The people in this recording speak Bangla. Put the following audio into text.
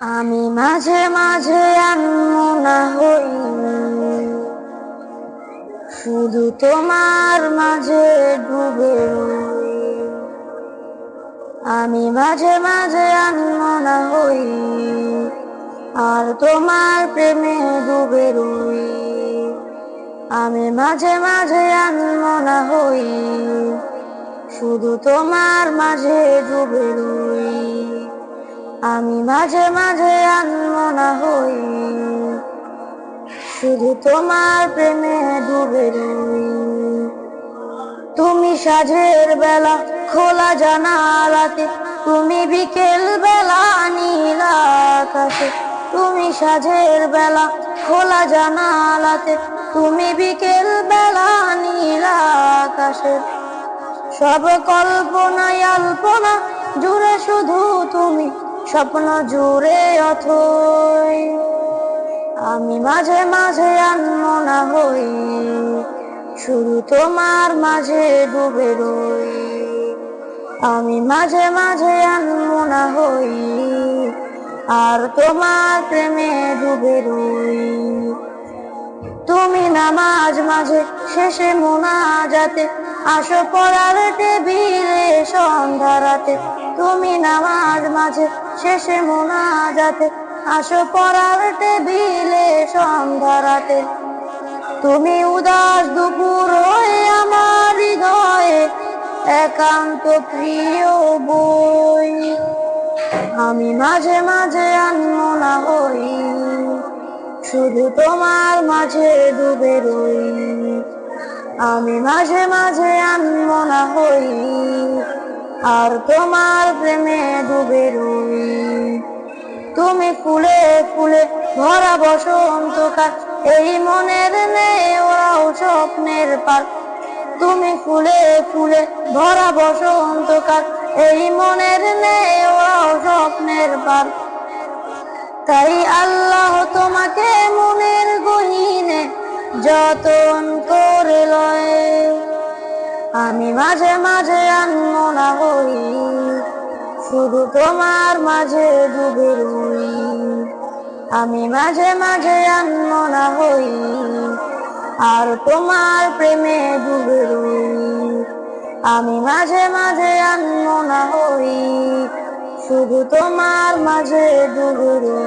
আমি মাঝে মাঝে আনমনা হই। শুধু তোমার মাঝে ডুবে। আমি মাঝে মাঝে আনমনা হই, আর তোমার প্রেমে ডুবে রই। আমি মাঝে মাঝে আনমনা হই, শুধু তোমার মাঝে ডুবে রই। আমি মাঝে মাঝে আনমনা হই। শুধু তোমার প্রেমে ডুবে তুমি সাঝের বেলা, খোলা জানালাতে। তুমি বিকেল বেলা, নীল আকাশে। তুমি সাঝের বেলা, খোলা জানালাতে। তুমি বিকেল বেলা, নীল আকাশে। সব কল্পনায় আল্পনা, জুড়ে স্বপ্ন জুড়ে অথই। আমি মাঝে মাঝে আনমনা হই শুরু তোমার মাঝে ডুবে রই। আমি মাঝে মাঝে আনমনা হই, আর তোমার প্রেমে ডুবে রই। তুমি নামাজ মাঝে শেষে মোনাজাতে আসো পড়ার টেবিলে সন্ধ্যারাতে তুমি নামাজ মাঝে, শেষে মোনাজাতে। আসো পড়ার টেবিলে সন্ধ্যারাতে তুমি উদাস দুপুর হয়ে আমার হৃদয়ে, একান্ত প্রিয় বই। আমি মাঝে মাঝে আনমনা হই শুধু তোমার মাঝে ডুবে রই। আমি মাঝে মাঝে আনমনা হই, আর তোমার প্রেমে ডুবে রই। তুমি ফুলে ফুলে ভরা বসন্তকাল, এই মনের নেই ওরাও স্বপ্নের পাল। তুমি ফুলে ফুলে ভরা বসন্তকাল, এই মনের নেই ওরাও স্বপ্নের পাল। তাই আল্লাহ তোমাকে মনের গহিনে যতন মাঝে মাঝে আনমনা হই শুধু তোমার মাঝে ডুবে আমি মাঝে মাঝে আনমনা হই আর তোমার প্রেমে ডুবে আমি মাঝে মাঝে আনমনা হই শুধু তোমার মাঝে ডুবে